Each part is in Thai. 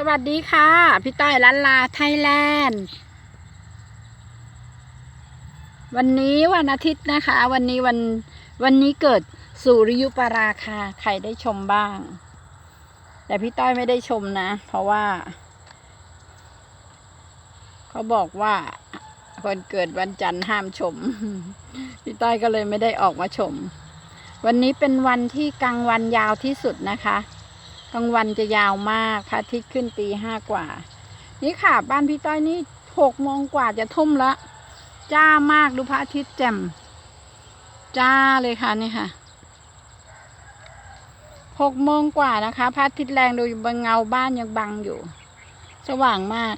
สวัสดีค่ะ พี่ต้อยลันลาไทยแลนด์ วันนี้วันอาทิตย์นะคะ วันนี้วันวันนี้เกิดสุริยุปราคาใครได้ชมบ้าง แต่พี่ต้อยไม่ได้ชมนะ เพราะว่า เขาบอกว่าคนเกิดวันจันทร์ห้ามชม พี่ต้อยก็เลยไม่ได้ออกมาชม วันนี้เป็นวันที่กลางวันยาวที่สุดนะคะ กลางวันจะยาวมากพระอาทิตย์ขึ้นตีห้ากว่า นี่ค่ะ บ้านพี่ต้อยนี่หกโมงกว่าจะทุ่มละจ้ามากดูพระอาทิตย์แจ่ม จ้าเลยค่ะนี่ค่ะหกโมงกว่านะคะพระอาทิตย์แรงดูบนเงาบ้านยังบังอยู่ สว่างมาก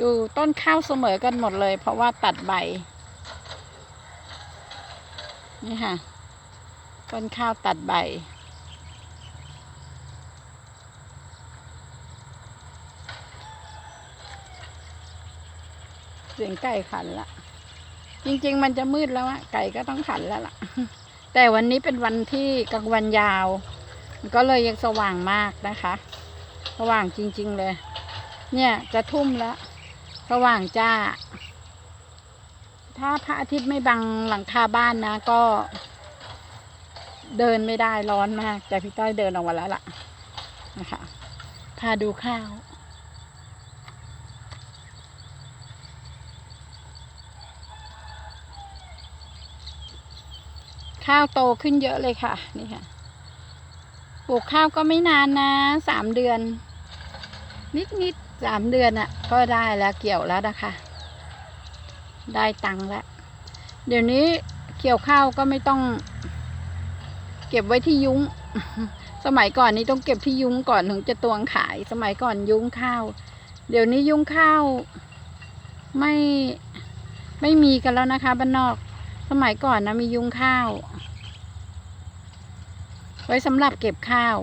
ดูต้นข้าวเสมอกันหมดเลย เพราะว่าตัดใบ นี่ค่ะ ต้นข้าวตัดใบ เสียงไก่ขันละ จริง ๆ มันจะมืดแล้วอะไก่ก็ต้องขันแล้วล่ะ แต่วันนี้เป็นวันที่กลางวันยาว ก็เลยยังสว่างมากนะคะ สว่างจริง ๆ เลย เนี่ยจะทุ่มแล้ว สว่างจ้า ถ้าพระอาทิตย์ไม่บังหลังคาบ้านนะก็ เดินไม่ได้ร้อนมาก แต่พี่ต้อยเดินออกมาแล้วล่ะนะคะพาดูข้าวข้าวโตขึ้นเยอะเลยค่ะ นี่ค่ะ ปลูกข้าวก็ไม่นานนะสามเดือน นิดนิดสามเดือนอะ่ะ ก็ได้แล้วเกี่ยวแล้วนะคะ ได้ตังค์แล้ว เดี๋ยวนี้เกี่ยวข้าวก็ไม่ต้อง เก็บไว้ที่ยุ้ง สมัยก่อนนี้ต้องเก็บที่ยุ้งก่อนถึงจะตวงขาย สมัยก่อนยุ้งข้าว เดี๋ยวนี้ยุ้งข้าวไม่ไม่มีกันแล้วนะคะบ้านนอก สมัยก่อนนะมียุ้งข้าว ไว้สำหรับเก็บข้าว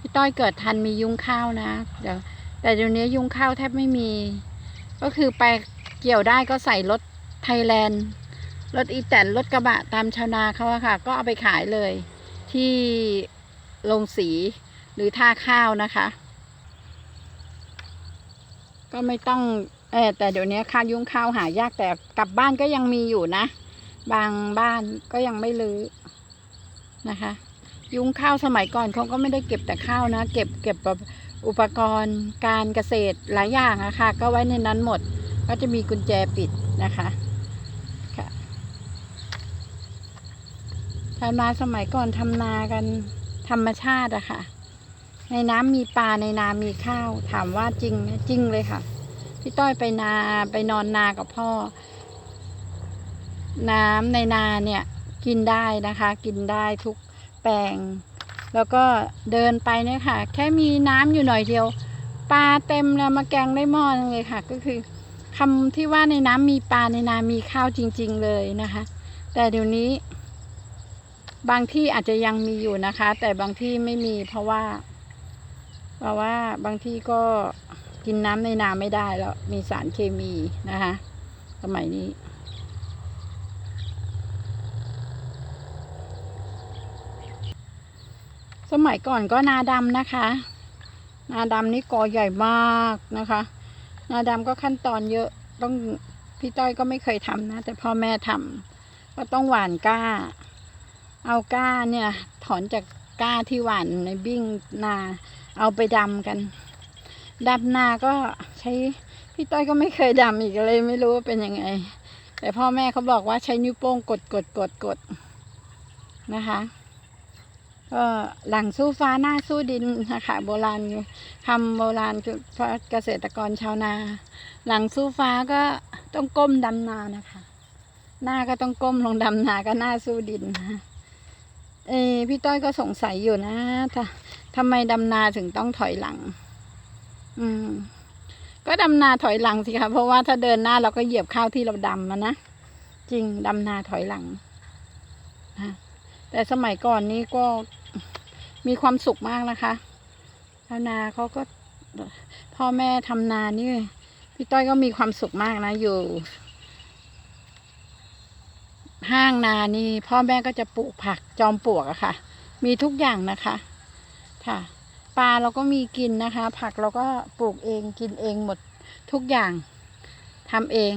พี่ต้อยเกิดทันมียุ้งข้าวนะเดี๋ยวแต่เดี๋ยวนี้ยุ้งข้าวแทบไม่มี ก็คือไปเกี่ยวได้ก็ใส่รถไทยแลนด์รถอีแตนรถกระบะตามชาวนาเขาอะค่ะ ก็เอาไปขายเลย ที่โรงสีหรือท่าข้าวนะคะ ก็ไม่ต้องเออแต่เดี๋ยวนี้ข้าวยุ้งข้าวหายากแต่กลับบ้านก็ยังมีอยู่นะ บางบ้านก็ยังไม่รื้อนะคะ ยุ้งข้าวสมัยก่อนเขาก็ไม่ได้เก็บแต่ข้าวนะ เก็บเก็บแบบอุปกรณ์การเกษตรหลายอย่างอะค่ะ ก็ไว้ในนั้นหมด ก็จะมีกุญแจปิดนะคะ ชาวนาสมัยก่อนทำนากันธรรมชาติอะค่ะ ในน้ำมีปลาในนามีข้าว ถามว่าจริงไหมจริงเลยค่ะ พี่ต้อยไปนาไปนอนนากับพ่อ น้ำในนาเนี่ยกินได้นะคะ กินได้ทุกแปลง แล้วก็เดินไปเนี่ยค่ะ แค่มีน้ำอยู่หน่อยเดียว ปลาเต็มแล้วมาแกงได้หม้อนึงเลยค่ะ ก็คือคำที่ว่าในน้ำมีปลาในนามีข้าวจริง ๆ เลยนะคะ แต่เดี๋ยวนี้ บางที่อาจจะยังมีอยู่นะคะ แต่บางที่ไม่มีเพราะว่า เพราะว่าบางที่ก็กินน้ำในนาไม่ได้แล้ว มีสารเคมีนะคะสมัยนี้สมัยก่อนก็นาดำนะคะ นาดำนี่กอใหญ่มากนะคะ นาดำก็ขั้นตอนเยอะต้องพี่ต้อยก็ไม่เคยทำนะ แต่พ่อแม่ทำก็ต้องหว่านก้า เอาก้าเนี่ยถอนจากก้าที่หว่านในบิ้งนา เอาไปดำกันดำนาก็ใช้พี่ต้อยก็ไม่เคยดำอีกเลยไม่รู้ว่าเป็นยังไง แต่พ่อแม่เขาบอกว่าใช้นิ้วโป้งกดกดกดกดนะคะก็หลังสู้ฟ้าหน้าสู้ดินนะคะโบราณคำโบราณคือพระเกษตรกรชาวนา หลังสู้ฟ้าก็ต้องก้มดำนานะคะ หน้าก็ต้องก้มลงดำนาก็หน้าสู้ดินนะ เอพี่ต้อยก็สงสัยอยู่นะถ้าทำไมดำนาถึงต้องถอยหลัง อืม ก็ดำนาถอยหลังสิคะเพราะว่าถ้าเดินหน้าเราก็เหยียบข้าวที่เราดำมานะจริงดำนาถอยหลังนะแต่สมัยก่อนนี้ก็มีความสุขมากนะคะชาวนาเขาก็พ่อแม่ทำนานี่พี่ต้อยก็มีความสุขมากนะอยู่ ห้างนานี่พ่อแม่ก็จะปลูกผักจอมปลวกอะค่ะ มีทุกอย่างนะคะ ค่ะปลาเราก็มีกินนะคะ ผักเราก็ปลูกเองกินเองหมดทุกอย่างทำเอง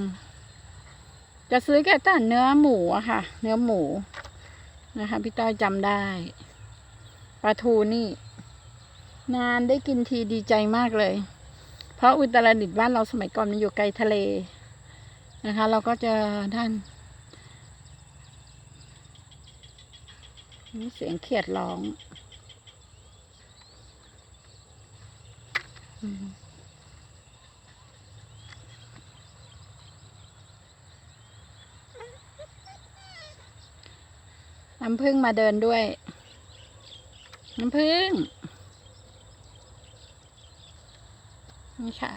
จะซื้อแค่แต่เนื้อหมูอะค่ะ เนื้อหมูนะคะพี่ต้อยจำได้ปลาทูนี่ นานได้กินทีดีใจมากเลย เพราะอุตรดิตถ์บ้านเราสมัยก่อนมันอยู่ไกลทะเลนะคะ เราก็จะท่านนี่ เสียงเขียดร้องน้ำพึ่งมาเดินด้วย น้ำพึ่ง นี่ค่ะ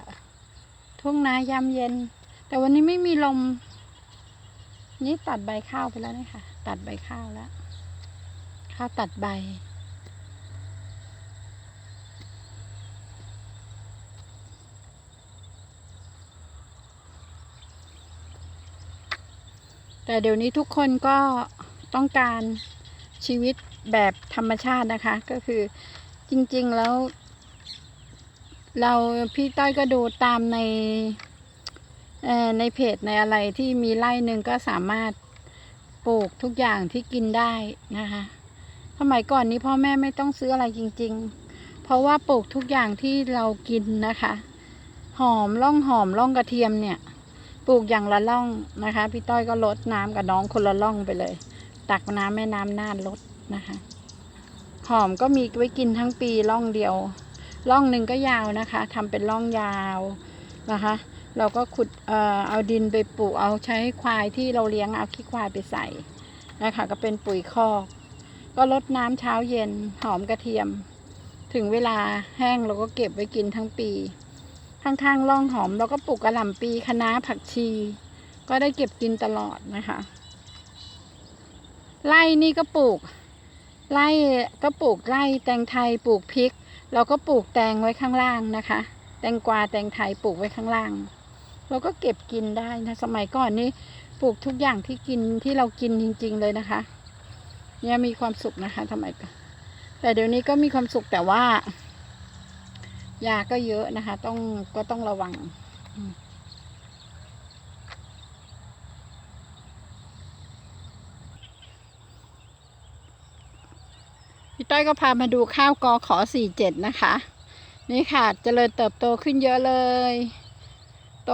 ทุ่งนายามเย็น แต่วันนี้ไม่มีลม นี่ตัดใบข้าวไปแล้วนี่ค่ะ ตัดใบข้าวแล้ว ข้าตัดใบ แต่เดี๋ยวนี้ทุกคนก็ต้องการชีวิตแบบธรรมชาตินะคะ ก็คือจริงๆแล้ว เราพี่ต้อยก็ดูตามในในเพจในอะไรที่มีไร่หนึ่งก็สามารถปลูกทุกอย่างที่กินได้นะคะ มัยก่อนนี้พ่อแม่ไม่ต้องซื้ออะไรจริง ๆ เพราะว่าปลูกทุกอย่างที่เรากินนะคะ หอมร่องหอมร่องกระเทียมเนี่ย ปลูกอย่างละร่องนะคะ พี่ต้อยก็ลดน้ำกับน้องคนละร่องไปเลย ตักน้ำแม่น้ำน่านลดนะคะ หอมก็มีไว้กินทั้งปีร่องเดียวร่องหนึ่งก็ยาวนะคะทำเป็นร่องยาวนะคะ เราก็ขุดเอ่อเอาดินไปปลูกเอาใช้ควายที่เราเลี้ยงเอาขี้ควายไปใส่นะคะ ก็เป็นปุ๋ยคอก ก็ลดน้ำเช้าเย็นหอมกระเทียม ถึงเวลาแห้งเราก็เก็บไว้กินทั้งปี ข้างๆร่องหอมเราก็ปลูกกระหล่ำปีคะน้าผักชี ก็ได้เก็บกินตลอดนะคะไร่นี่ก็ปลูกไร่ก็ปลูกไร่แตงไทยปลูกพริก เราก็ปลูกแตงไว้ข้างล่างนะคะ แตงกวาแตงไทยปลูกไว้ข้างล่าง เราก็เก็บกินได้นะสมัยก่อนนี่ปลูกทุกอย่างที่กินที่เรากินจริง ๆ เลยนะคะ เนี่ยมีความสุขนะคะทำไมแต่เดี๋ยวนี้ก็มีความสุขแต่ว่ายาก็เยอะนะคะ ต้องก็ต้องระวังพี่ต้อยก็พามาดูข้าวกอขอสี่เจ็ดนะคะ นี่ค่ะเจริญเติบโตขึ้นเยอะเลย โต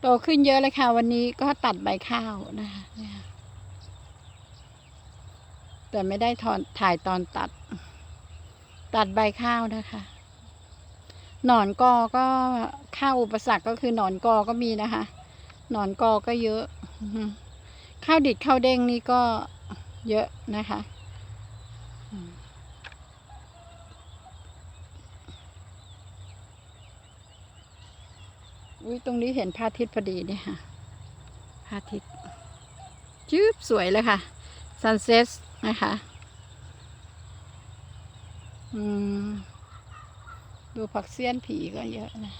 โตขึ้นเยอะเลยค่ะ วันนี้ก็ตัดใบข้าวนะคะ แต่ไม่ได้ทอนถ่ายตอนตัด ตัดใบข้าวนะคะ หนอนกอก็ข้าวอุปสรรคก็คือหนอนกอก็มีนะคะ หนอนกอก็เยอะ ข้าวดิดข้าวเด้งนี่ก็เยอะนะคะอุ้ยตรงนี้เห็นพระอาทิตย์พอดีเนี่ยค่ะพระอาทิตย์จืบสวยเลยค่ะซั นะคะ อืม ดูผักเสี้ยนผีก็เยอะนะ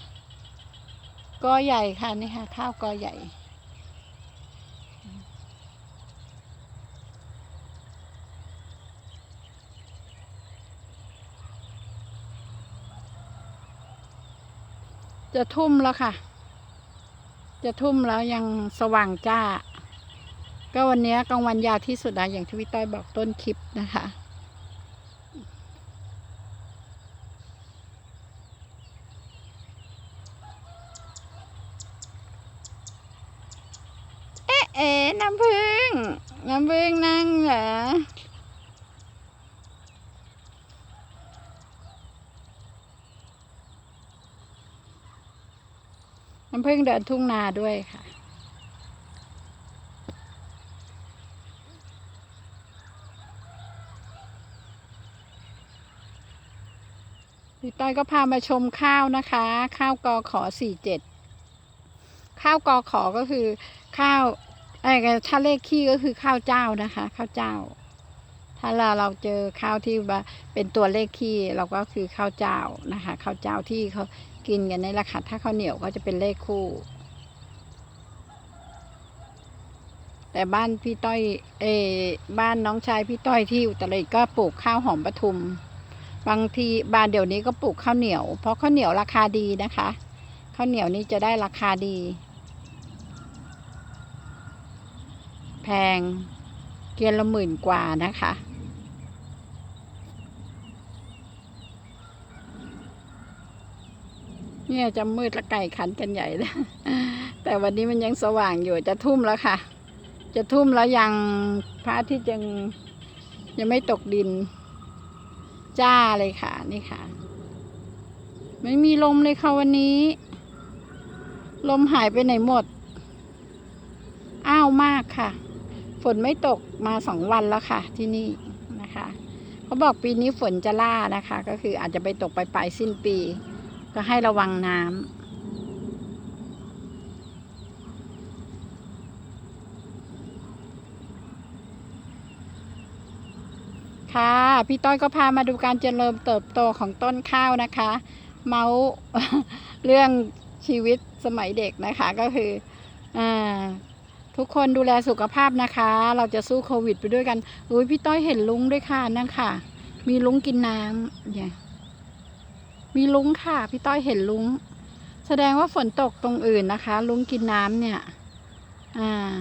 กอใหญ่ค่ะนี่ค่ะ ข้าวกอใหญ่จะทุ่มแล้วค่ะ จะทุ่มแล้วยังสว่างจ้า ก็วันนี้กลางวันยาวที่สุดนะอย่างที่พี่ต้อยบอกต้นคลิปนะคะ เอ๊ะเอ๋น้ำพึ่ง น้ำพึ่งนั่งเหรอน้ำพึ่งเดินทุ่งนาด้วยค่ะ พี่ต้อยก็พามาชมข้าวนะคะ ข้าวกอขอสี่เจ็ดข้าวกอขอก็คือ ข้าวไอ้ถ้าเลขขี้ก็คือข้าวเจ้านะคะ ข้าวเจ้า ถ้าเราเราเจอข้าวที่ว่าเป็นตัวเลขขี้เราก็คือข้าวเจ้านะคะข้าวเจ้าที่เขากินกันในราคาถ้าข้าวเหนียวก็จะเป็นเลขคู่ แต่บ้านพี่ต้อยเออบ้านน้องชายพี่ต้อยที่อุตรดิตถ์ก็ปลูกข้าวหอมปทุม บางทีบานเดี๋ยวนี้ก็ปลูกข้าวเหนียว เพราะข้าวเหนียวราคาดีนะคะ ข้าวเหนียวนี่จะได้ราคาดี แพงเกียนละหมื่นกว่านะคะเนี่ยจะมืดละไก่ขันกันใหญ่เลยแต่วันนี้มันยังสว่างอยู่จะทุ่มแล้วค่ะ จะทุ่มแล้วยังพระทิตย์ยังยังไม่ตกดิน จ้าเลยค่ะ นี่ค่ะ ไม่มีลมเลยค่ะวันนี้ ลมหายไปไหนหมด อ้าวมากค่ะ ฝนไม่ตกมาสองวันแล้วค่ะ ที่นี่นะคะเขาบอกปีนี้ฝนจะล่านะคะ ก็คืออาจจะไปตกไปปลายสิ้นปี ก็ให้ระวังน้ำ ค่ะ พี่ต้อยก็พามาดูการเจริญเติบโตของต้นข้าวนะคะ เมาส์เรื่องชีวิตสมัยเด็กนะคะก็คืออาทุกคนดูแลสุขภาพนะคะ เราจะสู้โควิดไปด้วยกันอุ้ยพี่ต้อยเห็นลุงด้วยค่ะนั่นค่ะ มีลุงกินน้ำเนี่ยมีลุงค่ะ พี่ต้อยเห็นลุง แสดงว่าฝนตกตรงอื่นนะคะ ลุงกินน้ำเนี่ย อ่า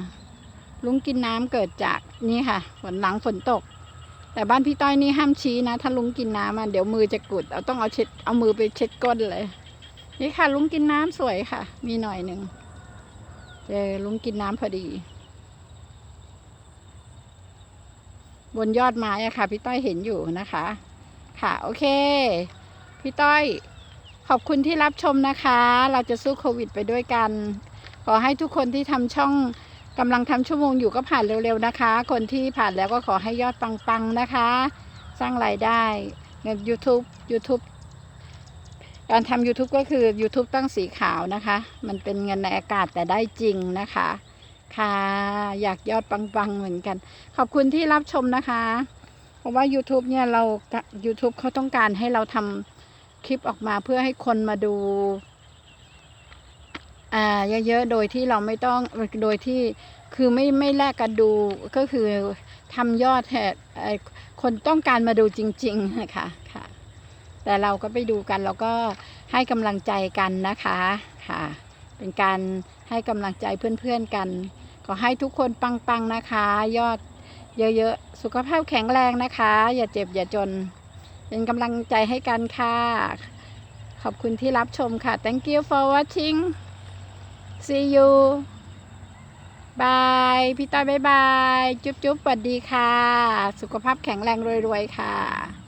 ลุงกินน้ำเกิดจากนี่ค่ะฝนหลังฝนตก แต่บ้านพี่ต้อยนี่ห้ามชี้นะ ถ้าลุงกินน้ำอะเดี๋ยวมือจะกุดเอาต้องเอาเช็ดเอามือไปเช็ดก้นเลย นี่ค่ะ ลุงกินน้ำสวยค่ะ มีหน่อยหนึ่งเจอลุงกินน้ำพอดี บนยอดไม้อะค่ะ พี่ต้อยเห็นอยู่นะคะ ค่ะ โอเค พี่ต้อยขอบคุณที่รับชมนะคะ เราจะสู้โควิดไปด้วยกัน ขอให้ทุกคนที่ทำช่อง กำลังทำชั่วโมงอยู่ก็ผ่านเร็วๆนะคะ คนที่ผ่านแล้วก็ขอให้ยอดปังๆนะคะ สร้างรายได้เงิน YouTube YouTube การทำ YouTube ก็คือ YouTube ตั้งสีขาวนะคะ มันเป็นเงินในอากาศแต่ได้จริงนะคะ ค่ะ อยากยอดปังๆเหมือนกัน ขอบคุณที่รับชมนะคะ เพราะว่า YouTube เนี่ยเรา YouTube เขาต้องการให้เราทำคลิปออกมาเพื่อให้คนมาดู อ่าเยอะๆ โดยที่เราไม่ต้อง โดยที่คือไม่ไม่แลกกันดู ก็คือทำยอดแทนเอ่อคนต้องการมาดูจริงๆนะคะค่ะ แต่เราก็ไปดูกันแล้วก็ให้กำลังใจกันนะคะค่ะ เป็นการให้กำลังใจเพื่อนๆกัน ขอให้ทุกคนปังๆนะคะ ยอดเยอะๆ สุขภาพแข็งแรงนะคะ อย่าเจ็บอย่าจน เป็นกำลังใจให้กันค่ะ ขอบคุณที่รับชมค่ะ thank you for watching see you บายพี่ต้อยบายบาย จุ๊บจุ๊บสวัสดีค่ะ สุขภาพแข็งแรงรวยๆค่ะ